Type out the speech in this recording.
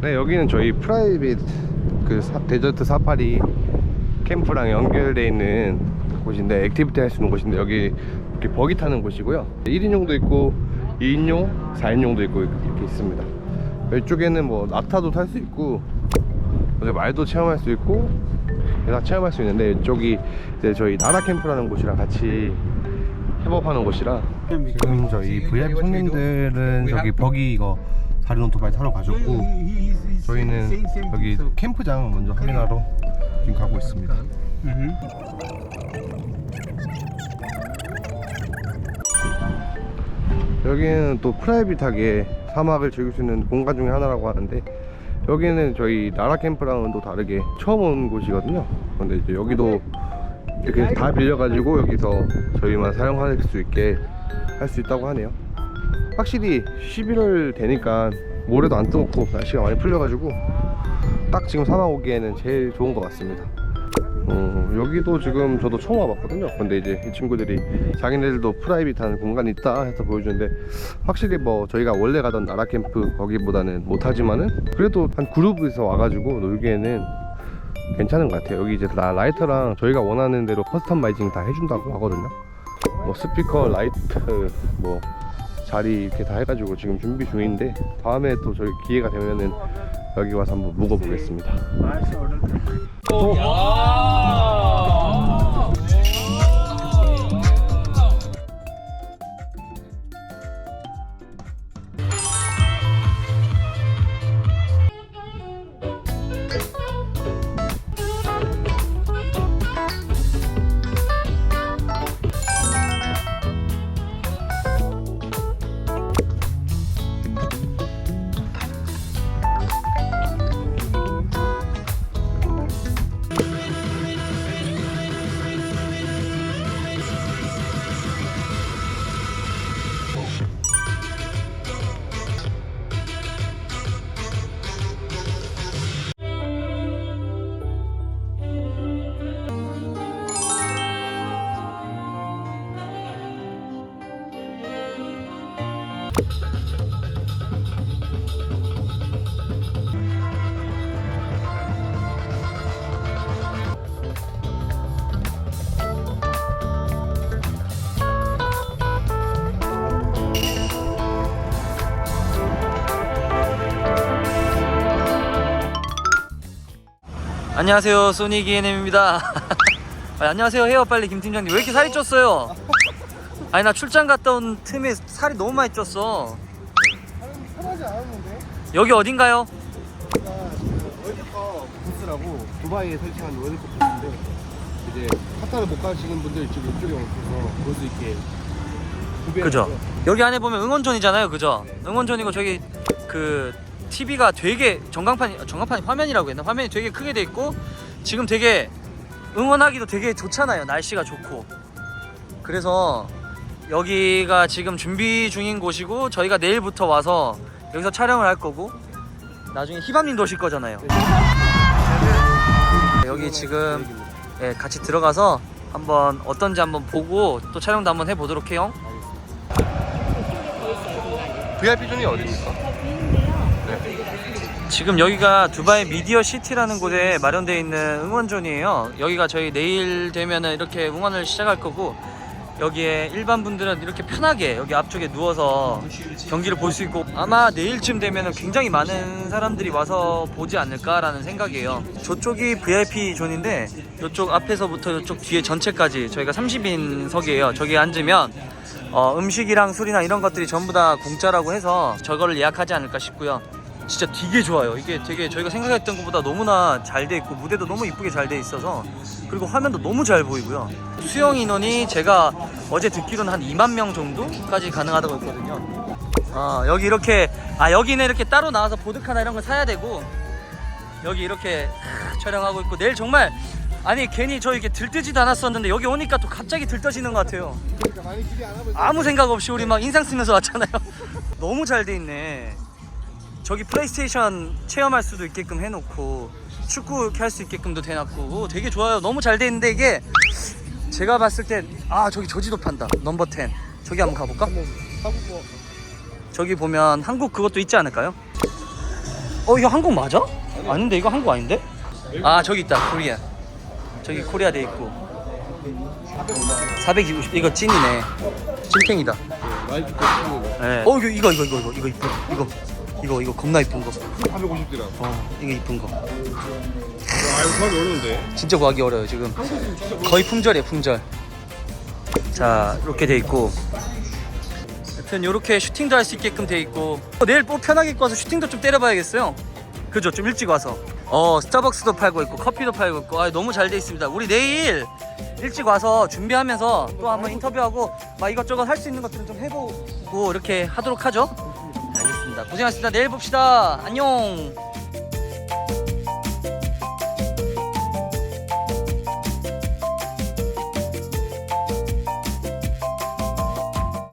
네 여기는 저희 프라이빗 그 사- 데저트 사파리 캠프랑 연결돼 있는 곳인데 액티비티 할 수 있는 곳인데 여기 이렇게 버기 타는 곳이고요. 1인용도 있고 2인용, 4인용도 있고 이렇게 있습니다. 이쪽에는 뭐 낙타도 탈 수 있고 말도 체험할 수 있고 다 체험할 수 있는데 이쪽이 이제 저희 나라 캠프라는 곳이랑 같이 협업하는 곳이라 지금 저희 VIP 손님들은 저기 버기 이거 다른 오토바이 타러 가셨고 저희는 여기 캠프장 먼저 확인하러 지금 가고 있습니다. 여기는 또 프라이빗하게 사막을 즐길 수 있는 공간 중에 하나라고 하는데 여기는 저희 나라 캠프랑은 또 다르게 처음 온 곳이거든요. 근데 이제 여기도 이렇게 다 빌려가지고 여기서 저희만 사용할 수 있게 할 수 있다고 하네요. 확실히 11월 되니까 모래도 안 뜨겁고 날씨가 많이 풀려가지고 딱 지금 사막 오기에는 제일 좋은 것 같습니다. 어, 여기도 지금 저도 처음 와봤거든요. 근데 이제 이 친구들이 자기네들도 프라이빗한 공간이 있다 해서 보여주는데 확실히 뭐 저희가 원래 가던 나라 캠프 거기보다는 못하지만은 그래도 한 그룹에서 와가지고 놀기에는 괜찮은 것 같아요. 여기 이제 라, 라이터랑 저희가 원하는 대로 커스터마이징 다 해준다고 하거든요. 뭐 스피커, 라이트, 뭐 자리 이렇게 다 해가지고 지금 준비 중인데 다음에 또 저희 기회가 되면은 여기 와서 한번 묵어보겠습니다. 안녕하세요 소니 기에넴입니다. 아니, 안녕하세요 해요 빨리 김 팀장님. 왜 이렇게 살이 쪘어요? 아니 나 출장 갔다 온 틈에 살이 너무 많이 쪘어. 편하지 않았는데 여기 어딘가요? 제가 그 월드컵 부스라고 두바이에 설치한 월드컵 부스인데 이제 카타르 못 가시는 분들 지금 이쪽에 오셔서 볼 수 있게 그죠 구비해놨어요. 여기 안에 보면 응원존이잖아요 그죠? 응원존이고 저기 그 TV가 되게 전광판 전광판이 화면이라고 했나? 화면이 되게 크게 돼 있고 지금 되게 응원하기도 되게 좋잖아요. 날씨가 좋고. 그래서 여기가 지금 준비 중인 곳이고 저희가 내일부터 와서 여기서 촬영을 할 거고 나중에 희밤님도 오실 거잖아요. 여기 지금 예, 같이 들어가서 한번 어떤지 한번 보고 또 촬영도 한번 해보도록 해요. VIP 존이 어디입니까? 지금 여기가 두바이 미디어 시티라는 곳에 마련되어 있는 응원존이에요. 여기가 저희 내일 되면은 이렇게 응원을 시작할 거고 여기에 일반 분들은 이렇게 편하게 여기 앞쪽에 누워서 경기를 볼 수 있고 아마 내일쯤 되면은 굉장히 많은 사람들이 와서 보지 않을까라는 생각이에요. 저쪽이 VIP 존인데 이쪽 앞에서부터 이쪽 뒤에 전체까지 저희가 30인석이에요. 저기 앉으면 어, 음식이랑 술이나 이런 것들이 전부 다 공짜라고 해서 저거를 예약하지 않을까 싶고요. 진짜 되게 좋아요. 이게 되게 저희가 생각했던 것보다 너무나 잘 돼 있고 무대도 너무 이쁘게 잘 돼 있어서 그리고 화면도 너무 잘 보이고요. 수용 인원이 제가 어제 듣기로는 한 2만 명 정도까지 가능하다고 했거든요. 아 여기 이렇게 아 여기는 이렇게 따로 나와서 보드카나 이런 거 사야 되고 여기 이렇게 촬영하고 있고 내일 정말 아니 괜히 저 이렇게 들뜨지도 않았었는데 여기 오니까 또 갑자기 들떠지는 것 같아요. 아무 생각 없이 우리 막 인상 쓰면서 왔잖아요. 너무 잘 돼 있네. 저기 플레이스테이션 체험할 수도 있게끔 해놓고 축구 이렇게 할 수 있게끔도 해놨고. 오, 되게 좋아요. 너무 잘 돼 있는데 이게 제가 봤을 땐아 저기 저지도 판다. 넘버 10 저기 한번 가볼까? 저기 보면 한국 그것도 있지 않을까요? 어 이거 한국 맞아? 아닌데 이거 한국 아닌데? 아 저기 있다. 코리아. 저기 코리아 돼 있고. 420 이거 찐이네. 찐탱이다. 라이프 코스는 네. 어 이거 이거 이거 이거 이거 이거 이거 이거 이거 겁나 이쁜 거. 450디라. 어, 이거 이쁜 거. 아, 이거 구하기 어려운데. 진짜 구하기 어려요 지금. 거의 품절이에요 품절. 자 이렇게 돼 있고. 여튼 이렇게 슈팅도 할 수 있게끔 돼 있고. 어, 내일 뭐 편하게 입고 와서 슈팅도 좀 때려봐야겠어요. 그죠 좀 일찍 와서. 어 스타벅스도 팔고 있고 커피도 팔고 있고. 아 너무 잘 돼 있습니다. 우리 내일 일찍 와서 준비하면서 또 한번 인터뷰하고 막 이것저것 할 수 있는 것들을 좀 해보고 이렇게 하도록 하죠 알겠습니다. 고생하셨습니다. 내일 봅시다. 안녕